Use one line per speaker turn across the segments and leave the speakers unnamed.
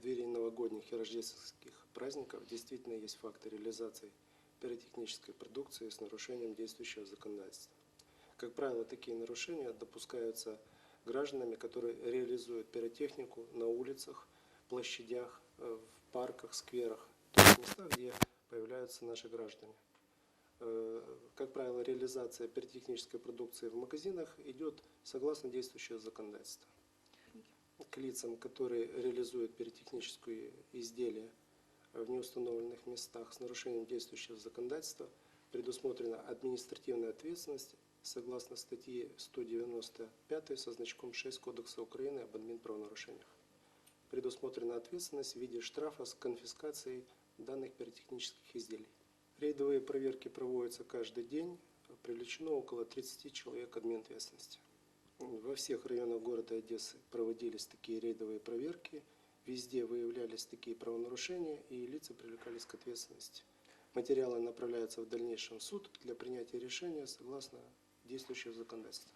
преддверии новогодних и рождественских праздников действительно есть факты реализации пиротехнической продукции с нарушением действующего законодательства. Как правило, такие нарушения допускаются гражданами, которые реализуют пиротехнику на улицах, площадях, э, в парках, скверах, то есть местах, где появляются наши граждане. Э, Как правило, реализация пиротехнической продукции в магазинах идет согласно действующего законодательства. К лицам, которые реализуют пиротехнические изделия в неустановленных местах с нарушением действующего законодательства, предусмотрена административная ответственность согласно статьи 195 со значком 6 Кодекса Украины об админправонарушениях. Предусмотрена ответственность в виде штрафа с конфискацией данных пиротехнических изделий. Рейдовые проверки проводятся каждый день. Привлечено около 30 человек админответственности. Во всех районах города Одессы проводились такие рейдовые проверки. Везде выявлялись такие правонарушения и лица привлекались к ответственности. Материалы направляются в дальнейшем в суд для принятия решения согласно действующего законодательства.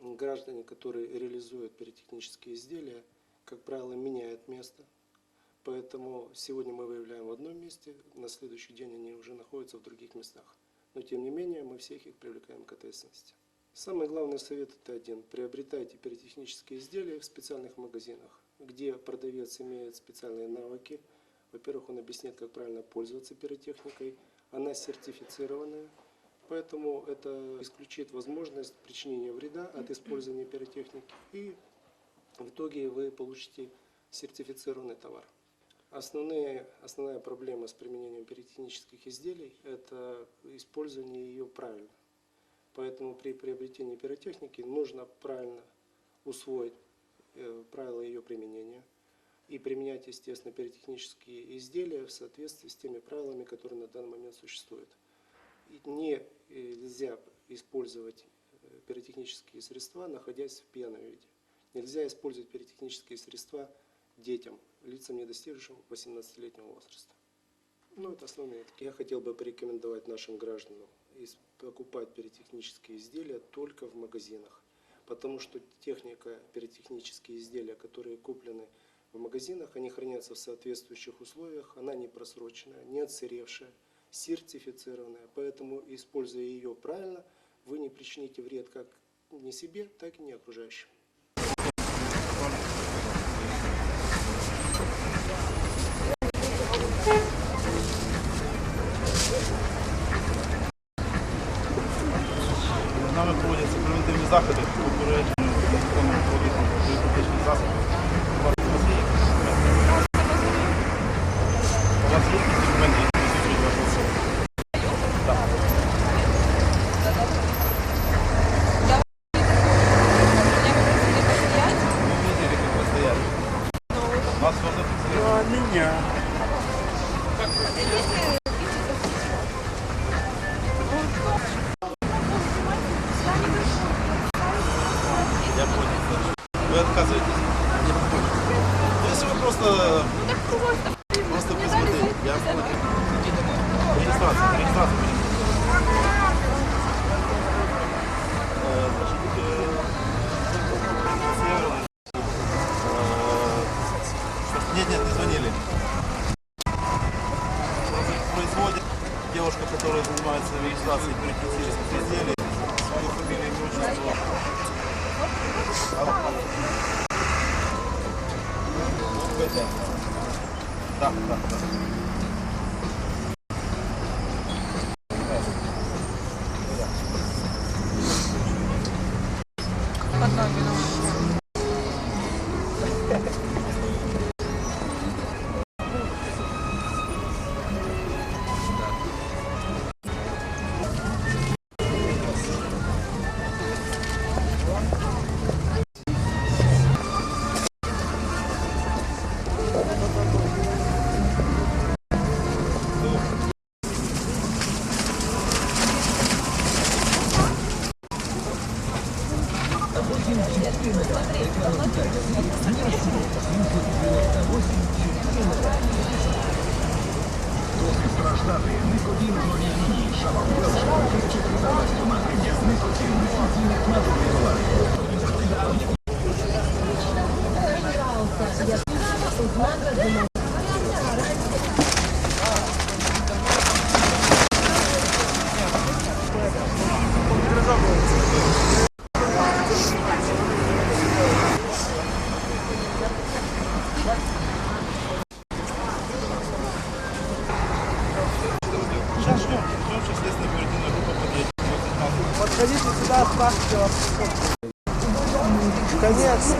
Граждане, которые реализуют пиротехнические изделия, как правило, меняют место. Поэтому сегодня мы выявляем в одном месте, на следующий день они уже находятся в других местах. Но тем не менее мы всех их привлекаем к ответственности. Самый главный совет это один. Приобретайте пиротехнические изделия в специальных магазинах, где продавец имеет специальные навыки. Во-первых, он объясняет, как правильно пользоваться пиротехникой. Она сертифицированная, поэтому это исключит возможность причинения вреда от использования пиротехники. И в итоге вы получите сертифицированный товар. Основные, основная проблема с применением пиротехнических изделий – это использование ее правильно. Поэтому при приобретении пиротехники нужно правильно усвоить э, правила ее применения и применять, естественно, пиротехнические изделия в соответствии с теми правилами, которые на данный момент существуют. И не э, нельзя использовать э, пиротехнические средства, находясь в пьяном виде. Нельзя использовать пиротехнические средства детям, лицам, не достигшим 18-летнего возраста. Ну, это основные. Я хотел бы порекомендовать нашим гражданам покупать пиротехнические изделия только в магазинах. Потому что техника, пиротехнические изделия, которые куплены в магазинах, они хранятся в соответствующих условиях, она не просроченная, не отсыревшая, сертифицированная. Поэтому, используя ее правильно, вы не причините вред как не себе, так и не окружающим.
Заходи Э, э. Э, Нет, нет, не звонили. Девушка, которая занимается регистрацией пиротехнических изделий, свою фамилию, имя, отчество. Да, да, да. Досить страждати, не подібно Конец.